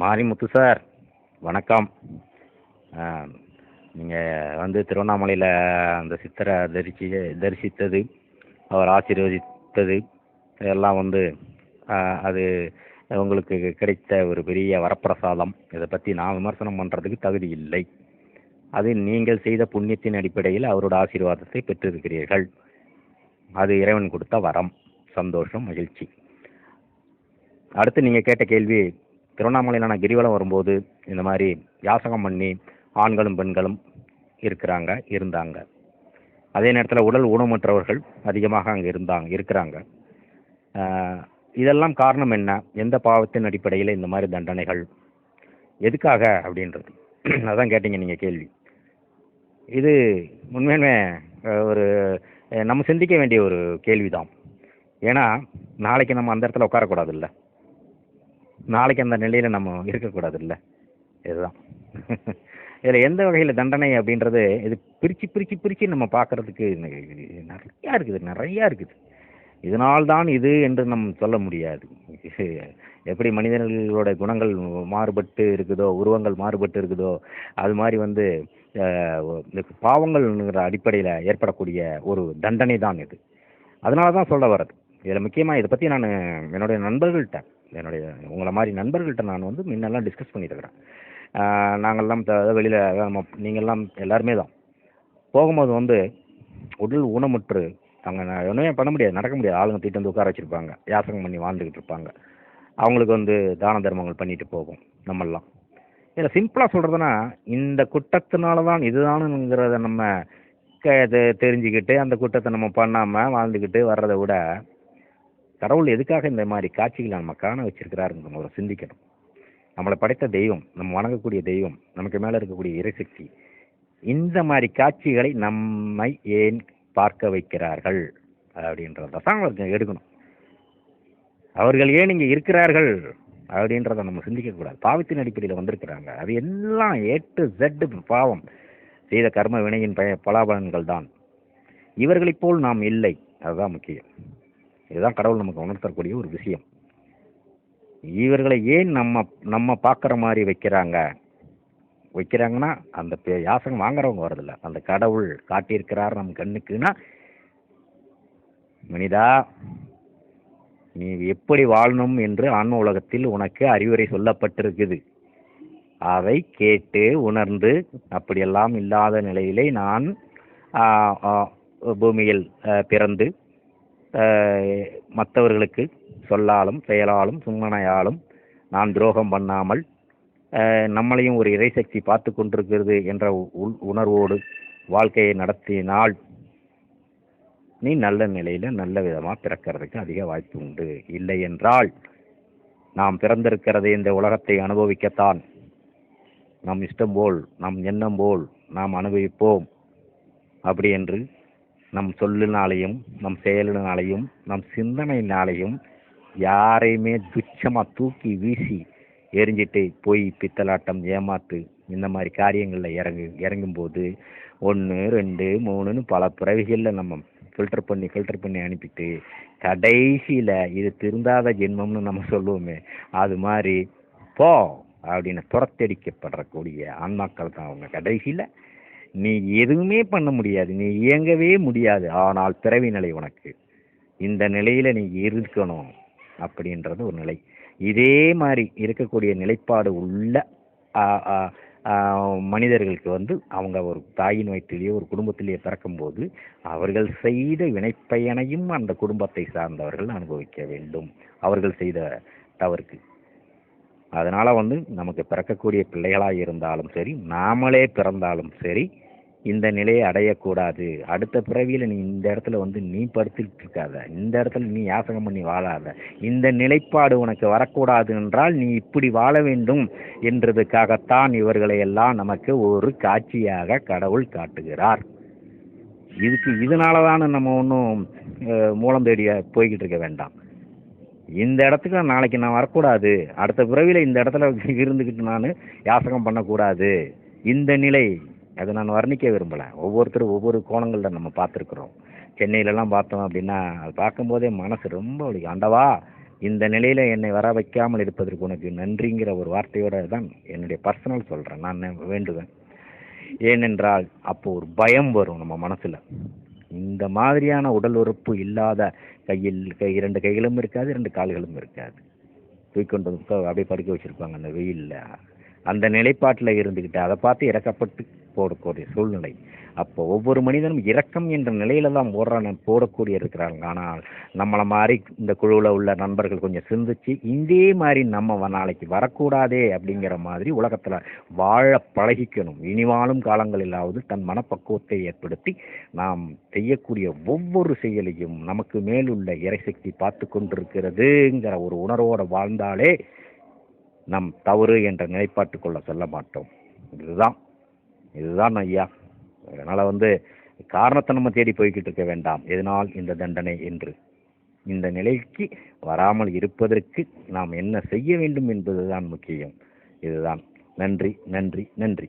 Marimuthu sir வணக்கம். நீங்கள் வந்து திருவண்ணாமலையில் அந்த சித்தரை தரிசி தரிசித்தது அவர் ஆசீர்வதித்தது எல்லாம் வந்து அது உங்களுக்கு கிடைத்த ஒரு பெரிய வரப்பிரசாதம். இதை பற்றி நான் விமர்சனம் பண்ணுறதுக்கு தகுதி இல்லை. அது நீங்கள் செய்த புண்ணியத்தின் அடிப்படையில் அவரோட ஆசீர்வாதத்தை பெற்றிருக்கிறீர்கள். அது இறைவன் கொடுத்த வரம். சந்தோஷம் மகிழ்ச்சி. அடுத்து நீங்கள் கேட்ட கேள்வி திருவண்ணாமலையில் நான் கிரிவலம் வரும்போது இந்த மாதிரி யாசகம் பண்ணி ஆண்களும் பெண்களும் இருக்கிறாங்க இருந்தாங்க. அதே நேரத்தில் உடல் ஊனமுற்றவர்கள் அதிகமாக அங்கே இருந்தாங்க இருக்கிறாங்க. இதெல்லாம் காரணம் என்ன? எந்த பாவத்தின் அடிப்படையில் இந்த மாதிரி தண்டனைகள்? எதுக்காக அப்படின்றது? அதான் கேட்டீங்க நீங்கள் கேள்வி. இது உண்மையுமே ஒரு நம்ம சிந்திக்க வேண்டிய ஒரு கேள்விதான். ஏன்னா நாளைக்கு நம்ம அந்த இடத்துல உட்காரக்கூடாதுல்ல. நாளைக்கு அந்த நிலையில் நம்ம இருக்கக்கூடாதுல்ல. இதுதான். இதில் எந்த வகையில் தண்டனை அப்படின்றது இது பிரித்து பிரித்து பிரித்து நம்ம பார்க்குறதுக்கு நிறையா இருக்குது நிறையா இருக்குது. இதனால்தான் இது என்று நம் சொல்ல முடியாது. எப்படி மனிதர்களோட குணங்கள் மாறுபட்டு இருக்குதோ உருவங்கள் மாறுபட்டு இருக்குதோ அது மாதிரி வந்து பாவங்கள்ங்கிற அடிப்படையில் ஏற்படக்கூடிய ஒரு தண்டனை தான் இது. அதனால தான் சொல்ல வர்றது. இதில் முக்கியமாக இதை பற்றி நான் என்னுடைய நண்பர்கள்ட்ட என்னுடைய உங்களை மாதிரி நண்பர்கள்ட்ட நான் வந்து முன்னெல்லாம் டிஸ்கஸ் பண்ணியிருக்கிறேன் நாங்கள்லாம் வெளியில் நம்ம நீங்கள்லாம் எல்லாருமே தான். போகும்போது வந்து உடல் ஊனமுற்று அங்கே ஒன்றுமே பண்ண முடியாது நடக்க முடியாது. ஆளுங்க தீட்டு வந்து உட்கார வச்சுருப்பாங்க. யாசகம் பண்ணி வாழ்ந்துக்கிட்டு இருப்பாங்க. அவங்களுக்கு வந்து தான தர்மங்கள் பண்ணிட்டு போகும் நம்மெல்லாம். இதில் சிம்பிளாக சொல்கிறதுனா இந்த குற்றத்தினால தான் இதுதானுங்கிறத நம்ம தெரிஞ்சுக்கிட்டு அந்த குற்றத்தை நம்ம பண்ணாமல் வாழ்ந்துக்கிட்டு வர்றதை விட கடவுள் எதுக்காக இந்த மாதிரி காட்சிகளை நம்ம காண வச்சிருக்கிறாருங்க முதல்ல சிந்திக்கணும். நம்மளை படைத்த தெய்வம் நம்ம வணங்கக்கூடிய தெய்வம் நமக்கு மேலே இருக்கக்கூடிய இறைசக்தி இந்த மாதிரி காட்சிகளை நம்மை ஏன் பார்க்க வைக்கிறார்கள் அப்படின்றத தான் அவருக்கு எடுக்கணும். அவர்கள் ஏன் இங்கே இருக்கிறார்கள் அப்படின்றத நம்ம சிந்திக்கக்கூடாது பாவத்தின் அடிப்படையில் வந்திருக்கிறாங்க. அது எல்லாம் ஏ டு ஜெட் பாவம். செய்த கர்ம வினையின் பய பலாபலன்கள் தான். இவர்களைப் போல் நாம் இல்லை. அதுதான் முக்கியம். இதுதான் கடவுள் நமக்கு உணர்த்தக்கூடிய ஒரு விஷயம். இவர்களை ஏன் நம்ம நம்ம பார்க்குற மாதிரி வைக்கிறாங்க? வைக்கிறாங்கன்னா அந்த பே- யாசகம் வாங்குறவங்க வரதில்ல அந்த கடவுள் காட்டியிருக்கிறார் நம் கண்ணுக்குன்னா மனிதா நீ எப்படி வாழணும் என்று ஆன்ம உலகத்தில் உனக்கு அறிவுரை சொல்லப்பட்டிருக்குது. அதை கேட்டு உணர்ந்து அப்படியெல்லாம் இல்லாத நிலையிலே நான் பூமியில் பிறந்து மற்றவர்களுக்கு சொல்லாலும் செயலாலும் சும்மனையாலும் நான் துரோகம் பண்ணாமல் நம்மளையும் ஒரு இறைசக்தி பார்த்து கொண்டிருக்கிறது என்ற உள் உணர்வோடு வாழ்க்கையை நடத்தினால் நீ நல்ல நிலையில் நல்ல விதமாக பிறக்கிறதுக்கு அதிக வாய்ப்பு உண்டு. இல்லை என்றால் நாம் பிறந்திருக்கிறது இந்த உலகத்தை அனுபவிக்கத்தான். நம் இஷ்டம் போல் நம் எண்ணம் போல் நாம் அனுபவிப்போம். அப்படி என்று நம் சொல்லினாலையும் நம் செயலினாலையும் நம் சிந்தனையினாலையும் யாரையுமே துச்சமாக தூக்கி வீசி எரிஞ்சிட்டு போய் பித்தலாட்டம் ஏமாத்து இந்த மாதிரி காரியங்களில் இறங்கு இறங்கும்போது ஒன்று ரெண்டு மூணுன்னு பல பிறவிகளில் நம்ம ஃபில்டர் பண்ணி ஃபில்டர் பண்ணி அனுப்பிட்டு கடைசியில் இது திருந்தாத ஜென்மம்னு நம்ம சொல்லுவோமே அது மாதிரி போ அப்படின்னு துரத்தடிக்கப்படக்கூடிய ஆன்மாக்கள் தான் அவங்க கடைசியில். நீ எதுவுமே பண்ண முடியாது. நீ இயங்கவே முடியாது. ஆனால் பிறவி நிலை உனக்கு. இந்த நிலையில நீ இருக்கணும் அப்படின்றது ஒரு நிலை. இதே மாதிரி இருக்கக்கூடிய நிலைப்பாடு உள்ள மனிதர்களுக்கு வந்து அவங்க ஒரு தாயின் வயிற்றிலேயோ ஒரு குடும்பத்திலேயே பிறக்கும்போது அவர்கள் செய்த வினைப்பயனையும் அந்த குடும்பத்தை சார்ந்தவர்கள் அனுபவிக்க வேண்டும். அவர்கள் செய்த தவறுக்கு. அதனால் வந்து நமக்கு பிறக்கக்கூடிய பிள்ளைகளாக இருந்தாலும் சரி நாமளே பிறந்தாலும் சரி இந்த நிலையை அடையக்கூடாது. அடுத்த பிறவியில் நீ இந்த இடத்துல வந்து நீ படுத்துட்டு இருக்காத இந்த இடத்துல நீ யாசகம் பண்ணி வாழாத. இந்த நிலைப்பாடு உனக்கு வரக்கூடாது என்றால் நீ இப்படி வாழ வேண்டும் என்றதுக்காகத்தான் இவர்களை எல்லாம் நமக்கு ஒரு காட்சியாக கடவுள் காட்டுகிறார். இதுக்கு இதனால தானே நம்ம ஒன்றும் மூலம் தேடி போய்கிட்டு இருக்க வேண்டாம். இந்த இடத்துக்கு நாளைக்கு நான் வரக்கூடாது. அடுத்த பிறவியில் இந்த இடத்துல இருந்துக்கிட்டு நான் யாசகம் பண்ணக்கூடாது. இந்த நிலை அதை நான் வர்ணிக்க விரும்பலை. ஒவ்வொருத்தரும் ஒவ்வொரு கோணங்களில் நம்ம பார்த்துருக்குறோம். சென்னையிலலாம் பார்த்தோம் அப்படின்னா அது பார்க்கும்போதே மனசு ரொம்ப வலிக்கும். ஆண்டவா இந்த நிலையில் என்னை வர வைக்காமல் இருப்பதற்கு உனக்கு நன்றிங்கிற ஒரு வார்த்தையோட தான் என்னுடைய பர்சனல் சொல்கிறேன் நான் வேண்டுவேன். ஏனென்றால் அப்போது ஒரு பயம் வரும் நம்ம மனசில். இந்த மாதிரியான உடல் உறுப்பு இல்லாத கையில் கை இரண்டு கைகளும் இருக்காது இரண்டு கால்களும் இருக்காது. தூக்கிக்கொண்டு வந்து அப்படியே படுக்க வச்சுருப்பாங்க அந்த வெயிலில். அந்த நிலைப்பாட்டில் இருந்துக்கிட்டு அதை பார்த்து இறக்கப்பட்டு போடக்கூடிய சூழ்நிலை. அப்போ ஒவ்வொரு மனிதனும் இரக்கம் என்ற நிலையில தான் ஓடுறான் போடக்கூடிய இருக்கிறாங்க ஆனால் நம்மளை மாதிரி இந்த குழுவில் உள்ள நண்பர்கள் கொஞ்சம் சிந்திச்சு இதே மாதிரி நம்ம நாளைக்கு வரக்கூடாதே அப்படிங்கிற மாதிரி உலகத்தில் வாழ பழகிக்கணும். இனி வாழும் காலங்களிலாவது தன் மனப்பக்குவத்தை ஏற்படுத்தி நாம் செய்யக்கூடிய ஒவ்வொரு செயலையும் நமக்கு மேலுள்ள இறைசக்தி பார்த்து கொண்டிருக்கிறதுங்கிற ஒரு உணர்வோடு வாழ்ந்தாலே நம் தவறு என்ற நிலைப்பாட்டுக்குள்ளே செல்ல மாட்டோம். இதுதான் இதுதான் ஐயா. அதனால் வந்து காரணத்தை நம்ம தேடி போய்கிட்டு இருக்க வேண்டாம். எதனால் இந்த தண்டனை என்று. இந்த நிலைக்கு வராமல் இருப்பதற்கு நாம் என்ன செய்ய வேண்டும் என்பதுதான் முக்கியம். இதுதான். நன்றி நன்றி நன்றி.